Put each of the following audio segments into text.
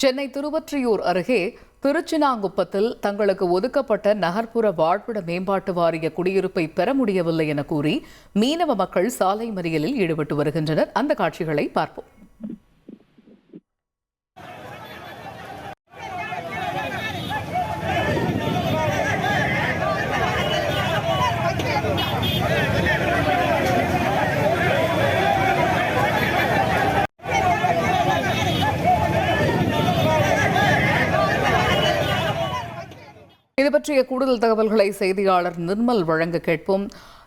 சென்னை திருவொற்றியூர் அருகே திருச்சினாங்குப்பத்தில் தங்களுக்கு ஒதுக்கப்பட்ட நகர்ப்புற வாழ்விட மேம்பாட்டு வாரிய குடியிருப்பை பெற முடியவில்லை என கூறி மீனவ மக்கள் சாலை மறியலில் ஈடுபட்டு வருகின்றனர். அந்த காட்சிகளை பார்ப்போம். இது பற்றிய கூடுதல் தகவல்களை செய்தியாளர் நிர்மல் வழங்க கேட்போம்.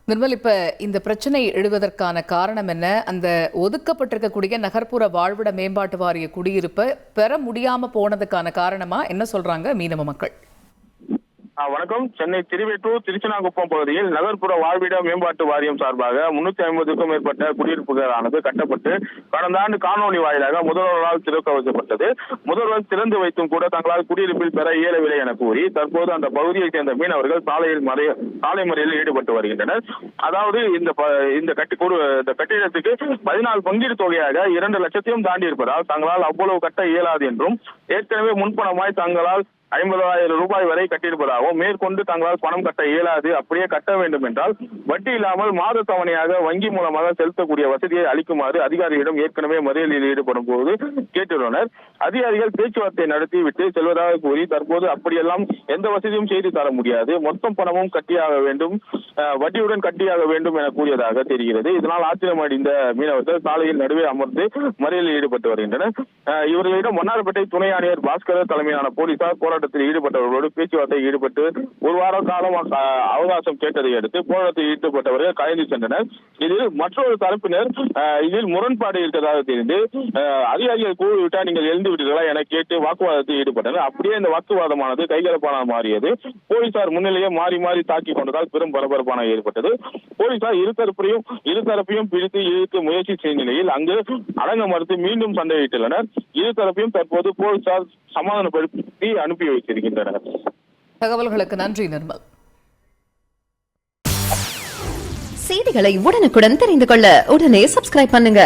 நிர்மல் இப்ப இந்த பிரச்சனை எழுவதற்கான காரணம் என்ன? அந்த ஒதுக்கப்பட்டிருக்கக்கூடிய நகர்ப்புற வாழ்விட மேம்பாட்டு வாரிய குடியிருப்பை பெற முடியாம போனதுக்கான காரணமா? என்ன சொல்றாங்க மீனவ மக்கள்? வணக்கம். சென்னை திருவெட்டூர் திருச்சினாங்குப்பம் பகுதியில் நகர்ப்புற வாழ்விட மேம்பாட்டு வாரியம் சார்பாக முன்னூத்தி ஐம்பதுக்கும் மேற்பட்ட குடியிருப்புகளானது கட்டப்பட்டு கடந்த ஆண்டு காணொலி வாயிலாக முதல்வரால் திறக்க வைக்கப்பட்டது. முதல்வர் திறந்து வைத்தும் கூட தங்களால் குடியிருப்பில் பெற இயலவில்லை என கூறி தற்போது அந்த பகுதியைச் சேர்ந்த மீனவர்கள் சாலையில் மறைய சாலை மறியலில் ஈடுபட்டு வருகின்றனர். அதாவது இந்த இந்த கட்டி இந்த கட்டிடத்துக்கு பதினாலு பங்கீடு தொகையாக இரண்டு லட்சத்தையும் தாண்டி இருப்பதால் தங்களால் அவ்வளவு கட்ட இயலாது என்றும் ஏற்கனவே முன்பணமாய் தங்களால் ஐம்பதாயிரம் ரூபாய் வரை கட்டியிருப்பதாகவும் மேற்கொண்டு தங்களால் பணம் கட்ட இயலாது அப்படியே கட்ட வேண்டும் என்றால் வட்டி இல்லாமல் மாத தவணையாக வங்கி மூலமாக செலுத்தக்கூடிய வசதியை அளிக்குமாறு அதிகாரிகளிடம் ஏற்கனவே மறியலில் ஈடுபடும் போது கேட்டுள்ளனர். அதிகாரிகள் பேச்சுவார்த்தை நடத்திவிட்டு செல்வதாக கூறி தற்போது அப்படியெல்லாம் எந்த வசதியும் செய்து தர முடியாது. மொத்தம் பணமும் கட்டியாக வேண்டும் வட்டியுடன் கட்டியாக வேண்டும் என கூறியதாக தெரிகிறது. இதனால் ஆத்திரமடைந்த மீனவர்கள் சாலையில் நடுவே அமர்ந்து மறியலில் ஈடுபட்டு வருகின்றனர். இவர்களிடம் மன்னார்பேட்டை துணை ஆணையர் பாஸ்கர் தலைமையிலான போலீசார் போராட்டத்தில் ஈடுபட்டவர்களோடு பேச்சுவார்த்தை ஈடுபட்டு ஒரு வார காலம் அவகாசம் கேட்டதை அடுத்து போராட்டத்தில் ஈடுபட்டவர்கள் கலைந்து சென்றனர். இதில் மற்றொரு தரப்பினர் அஹ், இதில் முரண்பாடு இருக்கிறதாக தெரிந்து அதிகாரிகள் கூறிவிட்டால் நீங்கள் எழுந்து விட்டீர்களா என கேட்டு வாக்குவாதத்தில் ஈடுபட்டனர். அப்படியே இந்த வாக்குவாதமானது கைகலப்பான மாறியது. போலீசார் முன்னிலையே மாறி மாறி தாக்கி கொண்டதால் பெரும் பரபரப்பான ஏற்பட்டது. போலீசார் இருதரப்பையும் இருதரப்பையும் பிடித்து இழுக்க முயற்சி செய்த நிலையில் அங்கு அடங்க மறுத்து மீண்டும் சண்டையிட்டுள்ளனர் இருதரப்பையும் தற்போது போலீசார் சமாதானப்படுத்தி அனுப்பி வைத்திருக்கின்றனர். தகவல்களுக்கு நன்றி நிர்மல். செய்திகளை உடனுக்குடன் தெரிந்து கொள்ள உடனே சப்ஸ்கிரைப் பண்ணுங்க.